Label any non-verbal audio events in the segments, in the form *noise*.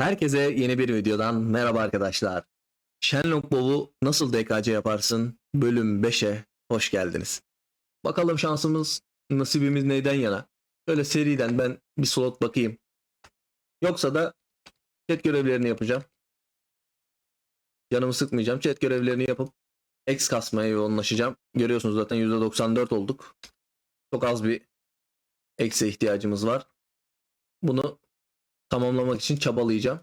Herkese yeni bir videodan merhaba arkadaşlar. Shenlong Bow'u nasıl DKC yaparsın? Bölüm 5'e hoş geldiniz. Bakalım şansımız, nasibimiz neyden yana? Şöyle seriden ben bir slot bakayım. Yoksa da chat görevlerini yapacağım. Canımı sıkmayacağım. Chat görevlerini yapıp X kasmaya yoğunlaşacağım. Görüyorsunuz zaten %94 olduk. Çok az bir X'e ihtiyacımız var. Bunu tamamlamak için çabalayacağım.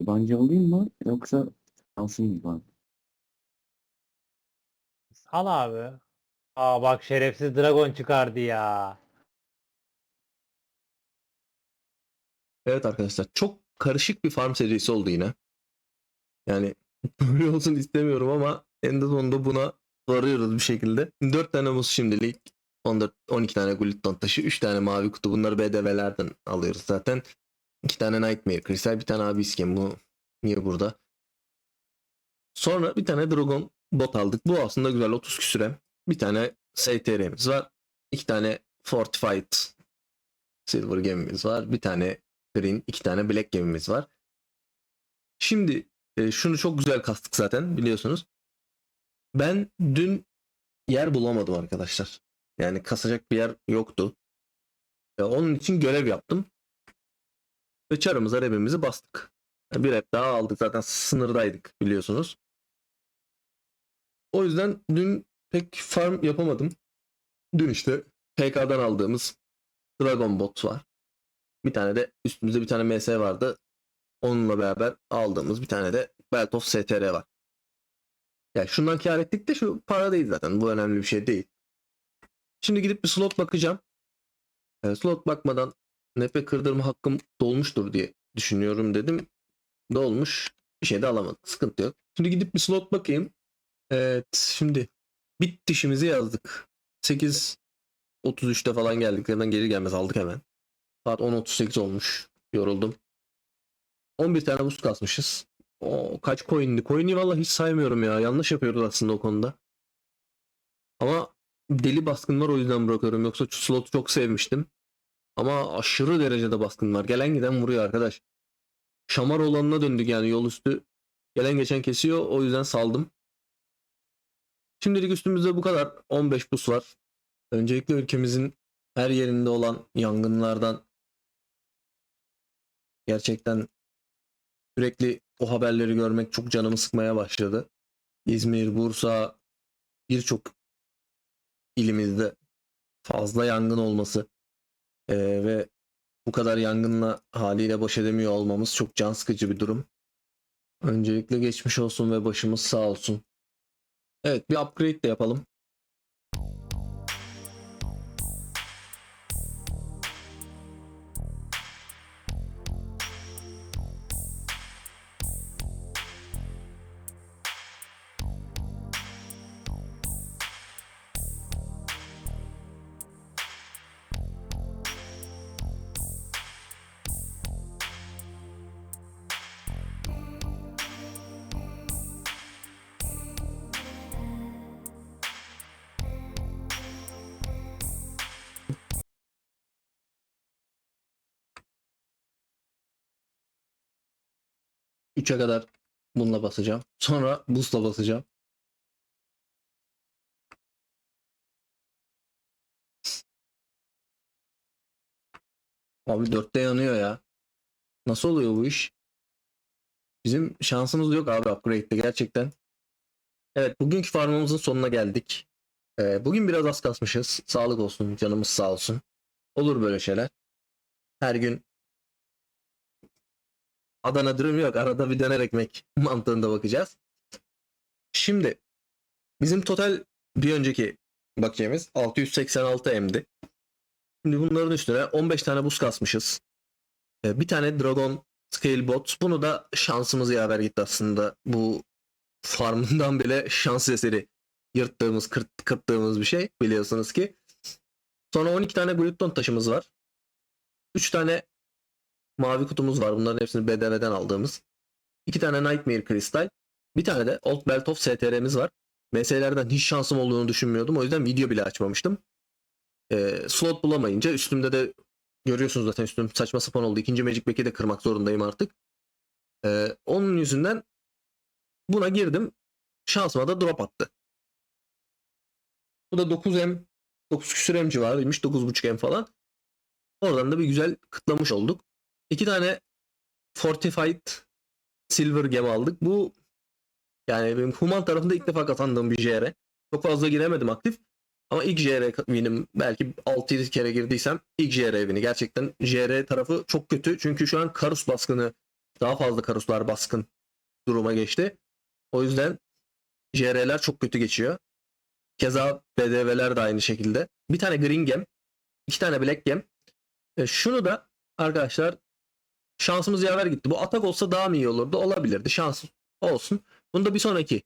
Yabancı alayım mı yoksa alsın mı ben? Al abi. Aa bak şerefsiz Dragon çıkardı ya. Evet arkadaşlar çok karışık bir farm serisi oldu yine. Yani *laughs* böyle olsun istemiyorum ama en de sonunda buna varıyoruz bir şekilde. 4 tane muz şimdilik. 14 12 tane glutton taşı, 3 tane mavi kutu. Bunları BDV'lerden alıyoruz zaten. 2 tane Nightmare Crystal, bir tane abi iskem. Bu niye burada? Sonra bir tane Dragon bot aldık. Bu aslında güzel 30 küsüre. Bir tane STR'miz var. 2 tane Fortified Silver gemimiz var. Bir tane Green, iki tane Black gemimiz var. Şimdi e, şunu çok güzel kastık zaten biliyorsunuz. Ben dün yer bulamadım arkadaşlar. Yani kasacak bir yer yoktu. E, onun için görev yaptım. Ve çarımıza rebimizi bastık. Bir rep daha aldık zaten sınırdaydık biliyorsunuz. O yüzden dün pek farm yapamadım. Dün işte PK'dan aldığımız Dragon Bot var. Bir tane de üstümüzde bir tane MS vardı. Onunla beraber aldığımız bir tane de Belt of STR var. Yani şundan kar ettik de şu para değil zaten. Bu önemli bir şey değil. Şimdi gidip bir slot bakacağım. E, slot bakmadan nepe kırdırma hakkım dolmuştur diye düşünüyorum dedim. Dolmuş. Bir şey de alamadım. Sıkıntı yok. Şimdi gidip bir slot bakayım. Evet şimdi bit dişimizi yazdık. 8.33'te falan geldik. Hemen geri gelmez aldık hemen. Saat 10.38 olmuş. Yoruldum. 11 tane buz kasmışız. O kaç coin'di? Coin'i vallahi hiç saymıyorum ya. Yanlış yapıyoruz aslında o konuda. Ama deli baskın var o yüzden bırakıyorum. Yoksa şu slotu çok sevmiştim. Ama aşırı derecede baskın var. Gelen giden vuruyor arkadaş. Şamar olanına döndük yani yol üstü. Gelen geçen kesiyor. O yüzden saldım. Şimdilik üstümüzde bu kadar. 15 bus var. Öncelikle ülkemizin her yerinde olan yangınlardan gerçekten sürekli o haberleri görmek çok canımı sıkmaya başladı. İzmir, Bursa birçok ilimizde fazla yangın olması eee, ve bu kadar yangınla haliyle baş edemiyor olmamız çok can sıkıcı bir durum. Öncelikle geçmiş olsun ve başımız sağ olsun. Evet bir upgrade de yapalım. Üçe kadar bununla basacağım. Sonra boost'la basacağım. Abi dörtte yanıyor ya. Nasıl oluyor bu iş? Bizim şansımız yok abi upgrade'de gerçekten. Evet bugünkü farmımızın sonuna geldik. Ee, bugün biraz az kasmışız. Sağlık olsun canımız sağ olsun. Olur böyle şeyler. Her gün Adana dürüm yok. Arada bir döner ekmek *laughs* mantığında bakacağız. Şimdi bizim total bir önceki bakiyemiz 686 M'di. Şimdi bunların üstüne 15 tane buz kasmışız. Ee, Bir tane Dragon Scale Bot. Bunu da şansımız yaver gitti aslında. Bu farmından bile şans eseri yırttığımız, kırt, kırttığımız bir şey biliyorsunuz ki. Sonra 12 tane Glutton taşımız var. 3 tane mavi kutumuz var. Bunların hepsini BDV'den aldığımız. 2 tane Nightmare Crystal. Bir tane de Old Belt of STR'miz var. MS'lerden hiç şansım olduğunu düşünmüyordum. O yüzden video bile açmamıştım. Ee, slot bulamayınca üstümde de görüyorsunuz zaten üstüm saçma sapan oldu. İkinci Magic Back'i de kırmak zorundayım artık. Ee, onun yüzünden buna girdim. Şansıma da drop attı. Bu da 9M 9 küsür M civarıymış. 9.5 M falan. Oradan da bir güzel kıtlamış olduk. İki tane Fortified Silver Gem aldık. Bu yani benim Human tarafında ilk defa kazandığım bir JR. Çok fazla giremedim aktif. Ama ilk JR winim belki 6-7 kere girdiysem ilk JR wini. Gerçekten JR tarafı çok kötü. Çünkü şu an Karus baskını daha fazla Karuslar baskın duruma geçti. O yüzden JR'ler çok kötü geçiyor. Keza BDV'ler de aynı şekilde. Bir tane Green Gem, iki tane Black Gem. E, şunu da arkadaşlar şansımız yaver gitti. Bu atak olsa daha mı iyi olurdu? Olabilirdi. Şans olsun. Bunu da bir sonraki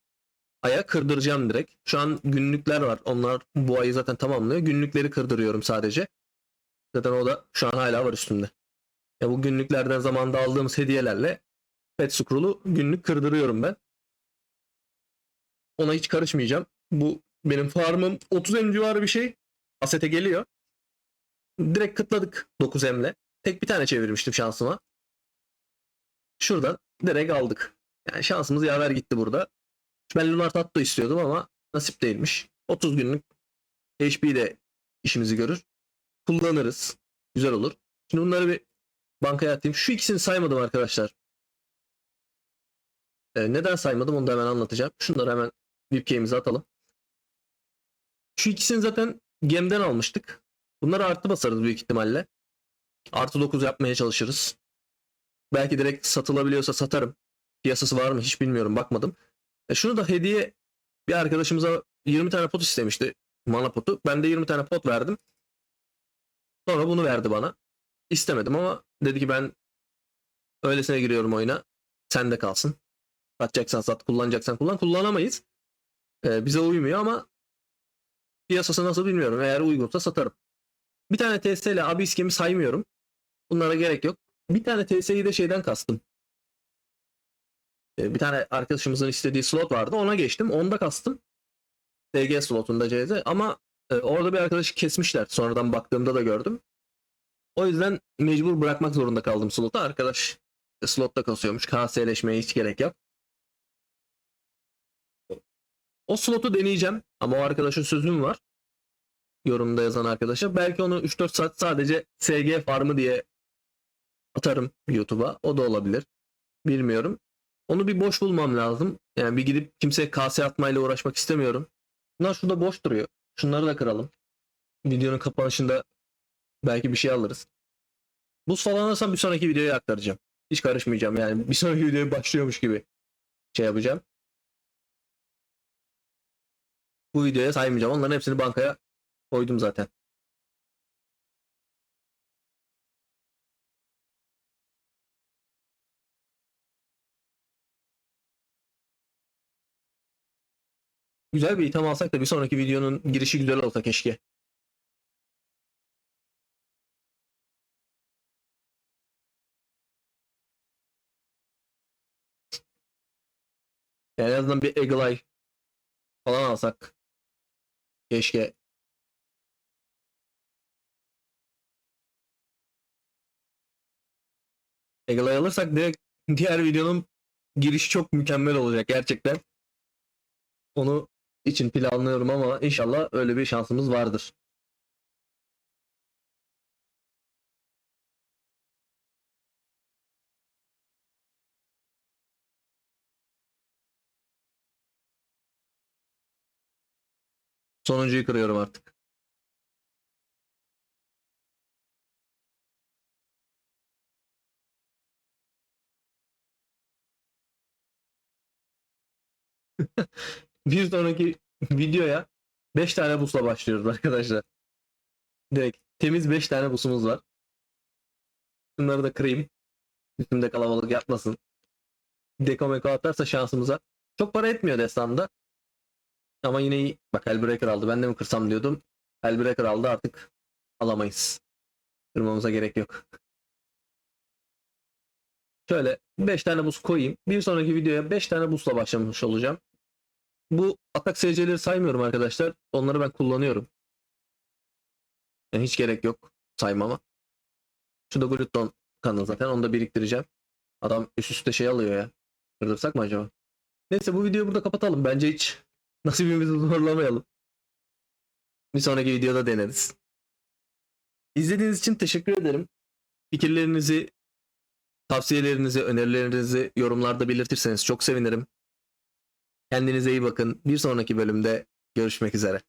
aya kırdıracağım direkt. Şu an günlükler var. Onlar bu ayı zaten tamamlıyor. Günlükleri kırdırıyorum sadece. Zaten o da şu an hala var üstümde. Ya bu günlüklerden zamanında aldığımız hediyelerle Pet Scroll'u günlük kırdırıyorum ben. Ona hiç karışmayacağım. Bu benim farmım 30 M civarı bir şey. Asete geliyor. Direkt kıtladık 9 M'le. Tek bir tane çevirmiştim şansıma. Şuradan direkt aldık. Yani şansımız yaver gitti burada. Ben Lunar Tatto istiyordum ama nasip değilmiş. 30 günlük HP de işimizi görür. Kullanırız. Güzel olur. Şimdi bunları bir bankaya atayım. Şu ikisini saymadım arkadaşlar. Ee, neden saymadım onu da hemen anlatacağım. Şunları hemen VIPK'imize atalım. Şu ikisini zaten gemden almıştık. Bunları artı basarız büyük ihtimalle. Artı 9 yapmaya çalışırız. Belki direkt satılabiliyorsa satarım. Piyasası var mı hiç bilmiyorum bakmadım. E şunu da hediye bir arkadaşımıza 20 tane pot istemişti. Mana potu. Ben de 20 tane pot verdim. Sonra bunu verdi bana. İstemedim ama dedi ki ben öylesine giriyorum oyuna. Sen de kalsın. Satacaksan sat, kullanacaksan kullan. Kullanamayız. E, bize uymuyor ama piyasası nasıl bilmiyorum. Eğer uygunsa satarım. Bir tane TS ile Abyss gemi saymıyorum. Bunlara gerek yok. Bir tane TS'yi de şeyden kastım. Ee, Bir tane arkadaşımızın istediği slot vardı. Ona geçtim. Onda kastım. TG slotunda CZ ama e, orada bir arkadaşı kesmişler. Sonradan baktığımda da gördüm. O yüzden mecbur bırakmak zorunda kaldım slotu. Arkadaş e, slotta kasıyormuş. KS'leşmeye hiç gerek yok. O slotu deneyeceğim. Ama o arkadaşın sözüm var. Yorumda yazan arkadaşa. Belki onu 3-4 saat sadece SG farmı diye atarım YouTube'a. O da olabilir. Bilmiyorum. Onu bir boş bulmam lazım. Yani bir gidip kimseye kase atmayla uğraşmak istemiyorum. Bunlar şurada boş duruyor. Şunları da kıralım. Videonun kapanışında belki bir şey alırız. Buz falan alırsam bir sonraki videoya aktaracağım. Hiç karışmayacağım yani. Bir sonraki videoya başlıyormuş gibi şey yapacağım. Bu videoya saymayacağım. Onların hepsini bankaya koydum zaten. Güzel bir item alsak da bir sonraki videonun girişi güzel olsa keşke. Yani en azından bir Eagle falan alsak. Keşke. Eagle alırsak direkt diğer videonun girişi çok mükemmel olacak gerçekten. Onu için planlıyorum ama inşallah öyle bir şansımız vardır. Sonuncuyu kırıyorum artık. *laughs* bir sonraki videoya 5 tane busla başlıyoruz arkadaşlar. Direkt temiz 5 tane busumuz var. Bunları da kırayım. Üstümde kalabalık yapmasın. Deko meko atarsa şansımıza. Çok para etmiyor destanda. Ama yine iyi. Bak Hellbreaker aldı. Ben de mi kırsam diyordum. Hellbreaker aldı artık alamayız. Kırmamıza gerek yok. Şöyle 5 tane buz koyayım. Bir sonraki videoya 5 tane buzla başlamış olacağım. Bu atak SC'leri saymıyorum arkadaşlar. Onları ben kullanıyorum. Yani hiç gerek yok saymama. Şu da Glutton kanı zaten. Onu da biriktireceğim. Adam üst üste şey alıyor ya. Kırdırsak mı acaba? Neyse bu videoyu burada kapatalım. Bence hiç *laughs* nasibimizi zorlamayalım. Bir sonraki videoda deneriz. İzlediğiniz için teşekkür ederim. Fikirlerinizi, tavsiyelerinizi, önerilerinizi yorumlarda belirtirseniz çok sevinirim. Kendinize iyi bakın. Bir sonraki bölümde görüşmek üzere.